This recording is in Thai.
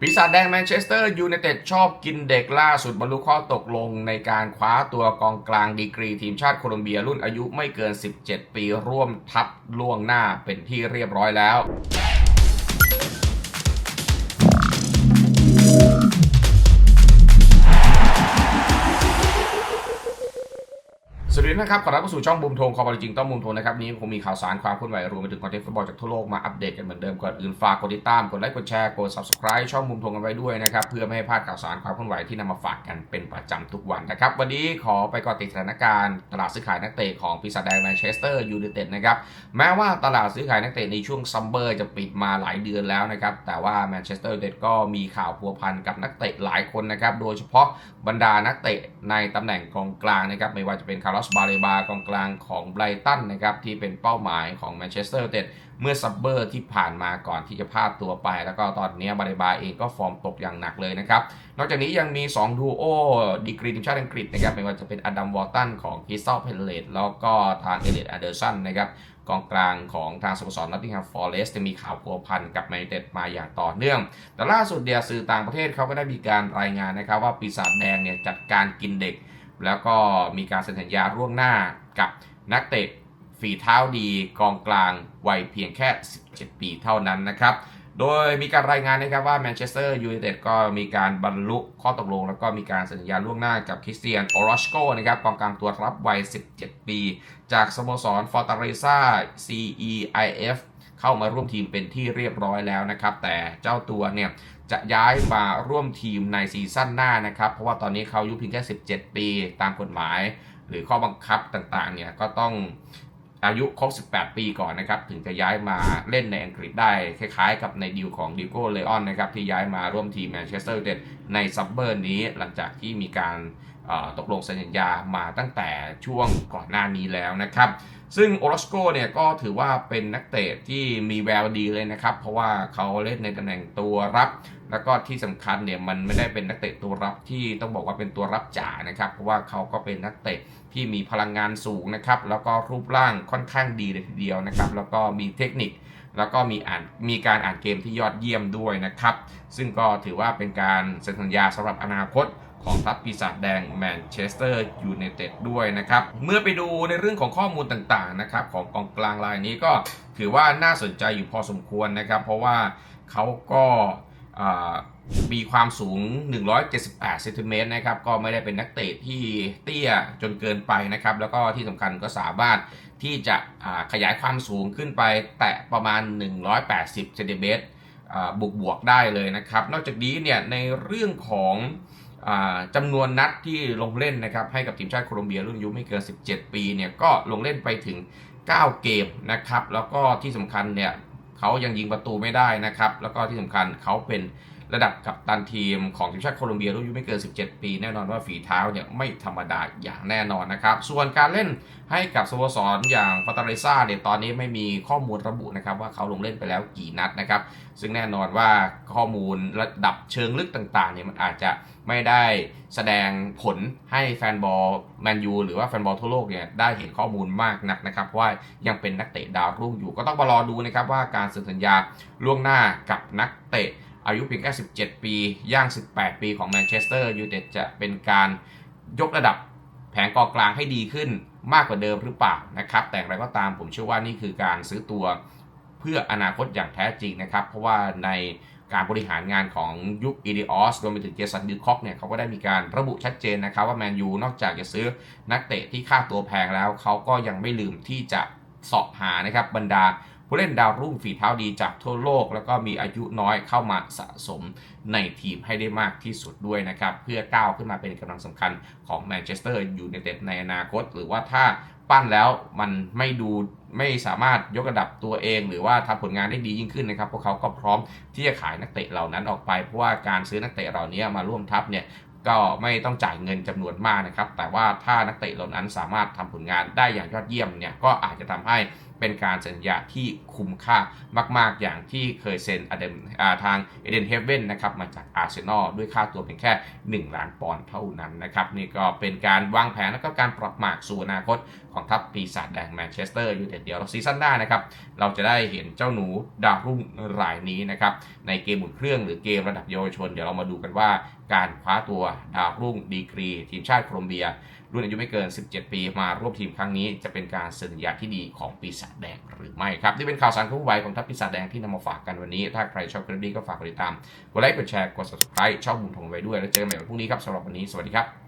ปีศาจแดงแมนเชสเตอร์ยูไนเต็ดชอบกินเด็กล่าสุดบรรลุข้อตกลงในการคว้าตัวกองกลางดีกรีทีมชาติโคลอมเบียรุ่นอายุไม่เกิน 17 ปีร่วมทัพล่วงหน้าเป็นที่เรียบร้อยแล้ว วัสดีนะครับ ขอรับเข้าสู่ช่องบุมโทงคอบอลจริงต้องบุมโทงนะครับนี้ผมมีข่าวสารความเคลื่อนไหวรวมไปถึงคอนเทนต์ฟุตบอลจากทั่วโลกมาอัปเดตกันเหมือนเดิมก่อนอื่นฝากกดติดตาม กดไลค์ กดแชร์ กด subscribe ช่องบุมโทงกันไว้ด้วยนะครับ เพื่อไม่ให้พลาดข่าวสารความเคลื่อนไหวที่นำมาฝากกันเป็นประจำทุกวันนะครับ วันนี้ขอไปก่อติดสถานการณ์ตลาดซื้อขายนักเตะของปีศาจแดงแมนเชสเตอร์ยูไนเต็ดนะครับ แม้ว่าตลาดซื้อขายนักเตะในช่วงซัมเมอร์จะปิดมาหลายเดือนแล้วนะครับ แต่ว่าแมนเชสเตอร์ยูไนเต็ดก็มีข่าวพัวพันกับนักเตะหลายคนนะครับ โดยเฉพาะบรรดานักเตะในตำแหน่งกองกลางนะครับ ไม่ว่าจะเป็นคาร์ลอสบาเลบากองกลางของไบรตันนะครับที่เป็นเป้าหมายของแมนเชสเตอร์ยูไนเต็ดเมื่อซัมเมอร์ที่ผ่านมาก่อนที่จะพลาดตัวไป แล้วก็ตอนนี้บาเลบาเองก็ฟอร์มตกอย่างหนักเลยนะครับ นอกจากนี้ยังมี 2 ดูโอดีกรีทีมชาติอังกฤษนะครับไม่ว่าจะเป็นอดัมวอร์ตันของคริสตัลเพลเลตแล้วก็ทางเอเลียดอเดอร์สันนะครับกองกลางของทางสโมสรนอตติงแฮมฟอร์เรสต์จะมีข่าวพัวพันกับแมนยูไนเต็ดมาอย่างต่อเนื่อง แต่ล่าสุดเดียสื่อต่างประเทศเขาก็ได้มีการรายงานนะครับว่าปีศาจแดงเนี่ยจัดการกินเด็ก แล้วก็มีการเซ็นสัญญาร่วงหน้ากับนักเตะฝีเท้าดีกองกลางวัยเพียงแค่ 17 ปีเท่านั้นนะครับ โดยมีการรายงานนะครับว่าแมนเชสเตอร์ยูไนเต็ดก็มีการบรรลุข้อตกลง แล้วก็มีการเซ็นสัญญาล่วงหน้ากับคริสเตียนโอรอชโกนะครับกองกลางตัวรับวัย 17 ปี จากสโมสรฟอร์ตาเรซ่า CEIF เข้ามาร่วมทีมเป็นที่เรียบร้อยแล้วนะครับ แต่เจ้าตัวเนี่ยจะย้ายมาร่วมทีมในซีซั่นหน้านะครับ เพราะว่าตอนนี้เขาอายุเพียงแค่ 17 ปีตามกฎหมาย หรือข้อบังคับต่างๆเนี่ยก็ต้องอายุครบ 18 ปีก่อนนะครับ ถึงจะย้ายมาเล่นในอังกฤษได้ คล้ายๆ กับในดีลของดิโก้เลออนนะครับ ที่ย้ายมาร่วมทีมแมนเชสเตอร์ยูไนในซับเบอร์นี้หลังจากที่มีการ ตกลงสัญญามาตั้งแต่ช่วงก่อนหน้านี้แล้วนะครับ ซึ่งโอรสโกเนี่ยก็ถือว่าเป็นนักเตะที่มีแววดีเลยนะครับ เพราะว่าเขาเล่นในตำแหน่งตัวรับ แล้วก็ที่สำคัญเนี่ยมันไม่ได้เป็นนักเตะตัวรับที่ต้องบอกว่าเป็นตัวรับจ๋านะครับ เพราะว่าเขาก็เป็นนักเตะที่มีพลังงานสูงนะครับ แล้วก็รูปร่างค่อนข้างดีเลยทีเดียวนะครับ แล้วก็มีเทคนิคแล้วก็มีอ่านมีการอ่านเกมที่ยอดเยี่ยมด้วยนะครับ ซึ่งก็ถือว่าเป็นการเซ็นสัญญาสำหรับอนาคต ของทัพปีศาจแดงแมนเชสเตอร์ยูไนเต็ดด้วยนะครับ เมื่อไปดูในเรื่องของข้อมูลต่างๆนะครับของกองกลางรายนี้ก็ถือว่าน่าสนใจอยู่พอสมควรนะครับ เพราะว่าเขาก็มีความสูง 178 เซนติเมตรนะครับ ก็ไม่ได้เป็นนักเตะที่เตี้ยจนเกินไปนะครับ แล้วก็ที่สำคัญก็สามารถที่จะขยายความสูงขึ้นไปแตะประมาณ 180 เซนติเมตร บวกบวกได้เลยนะครับ นอกจากนี้เนี่ยในเรื่องของจำนวนนัดที่ลงเล่นนะครับให้กับทีมชาติโคลอมเบียรุ่นอายุไม่เกิน 17 ปีเนี่ยก็ลงเล่นไปถึง 9 เกมนะครับ แล้วก็ที่สำคัญเนี่ยเขายังยิงประตูไม่ได้นะครับ แล้วก็ที่สำคัญเขาเป็น ระดับกัปตันทีมของทีมชาติโคลอมเบียรุ่นอายุไม่เกิน 17 ปี แน่นอนว่าฝีเท้าเนี่ยไม่ธรรมดาอย่างแน่นอนนะครับ ส่วนการเล่นให้กับสโมสรอย่างฟาตาเรซ่าเนี่ยตอนนี้ไม่มีข้อมูลระบุนะครับว่าเขาลงเล่นไปแล้วกี่นัดนะครับ ซึ่งแน่นอนว่าข้อมูลระดับเชิงลึกต่างๆเนี่ยมันอาจจะไม่ได้แสดงผลให้แฟนบอลแมนยูหรือว่าแฟนบอลทั่วโลกเนี่ยได้เห็นข้อมูลมากนักนะครับเพราะว่ายังเป็นนักเตะดาวรุ่งอยู่ก็ต้องมารอดูนะครับว่าการเซ็นสัญญาล่วงหน้ากับนักเตะ อายุเพียงแค่ 17 ปี ย่าง 18 ปีของแมนเชสเตอร์ยูไนเต็ดจะเป็นการยกระดับแผงกองกลางให้ดีขึ้นมากกว่าเดิมหรือเปล่านะครับ แต่อย่างไรก็ตามผมเชื่อว่านี่คือการซื้อตัวเพื่ออนาคตอย่างแท้จริงนะครับ เพราะว่าในการบริหารงานของยุคอีดิออสรวมไปถึงเจสันดิคอกเนี่ยเขาก็ได้มีการระบุชัดเจนนะครับ ว่าแมนยูนอกจากจะซื้อนักเตะที่ค่าตัวแพงแล้ว เขาก็ยังไม่ลืมที่จะเสาะหานะครับบรรดา ผู้เล่นดาวรุ่งฝีเท้าดีจากทั่วโลก แล้วก็มีอายุน้อยเข้ามาสะสมในทีมให้ได้มากที่สุดด้วยนะครับ เพื่อก้าวขึ้นมาเป็นกำลังสำคัญของแมนเชสเตอร์ยูไนเต็ดในอนาคต หรือว่าถ้าปั้นแล้วมันไม่ดูไม่สามารถยกระดับตัวเอง หรือว่าทำผลงานได้ดียิ่งขึ้นนะครับพวกเขาก็พร้อมที่จะขายนักเตะเหล่านั้นออกไป เพราะว่าการซื้อนักเตะเหล่านี้มาร่วมทัพเนี่ยก็ไม่ต้องจ่ายเงินจำนวนมากนะครับ แต่ว่าถ้านักเตะเหล่านั้นสามารถทำผลงานได้อย่างยอดเยี่ยมเนี่ยก็อาจจะทำให้ เป็นการสัญญาที่คุ้มค่ามากๆ อย่างที่เคยเซ็นอเดนทางเอเดนเฮเว่นนะครับมาจากอาร์เซนอลด้วยค่าตัวเพียงแค่ 1 ล้านปอนด์เท่านั้นนะครับนี่ก็เป็นการวางแผนและก็การปรับหมากสู่อนาคตของทัพปีศาจแดงแมนเชสเตอร์ยูไนเต็ดเดี๋ยวเราซีซั่นหน้านะครับเราจะได้เห็นเจ้าหนูดาวรุ่งรายนี้นะครับในเกมหมุนเครื่องหรือเกมระดับเยาวชน เดี๋ยวเรามาดูกันว่า การคว้าตัวดาวรุ่งดีกรี ทีมชาติโคลอมเบีย รุ่นอายุไม่เกิน 17 ปีมาร่วมทีมครั้งนี้ จะเป็นการเซ็นสัญญาที่ดีของปีศาจแดงหรือไม่ครับ นี่เป็นข่าวสารคู่ไวของทัพปีศาจแดงที่นำมาฝากกันวันนี้ ถ้าใครชอบคลิปนี้ก็ฝากกดติดตามกดไลค์กดแชร์กด subscribe ช่องบุญทงไว้ด้วยแล้วเจอกันใหม่วันพรุ่งนี้ครับสำหรับวันนี้สวัสดีครับ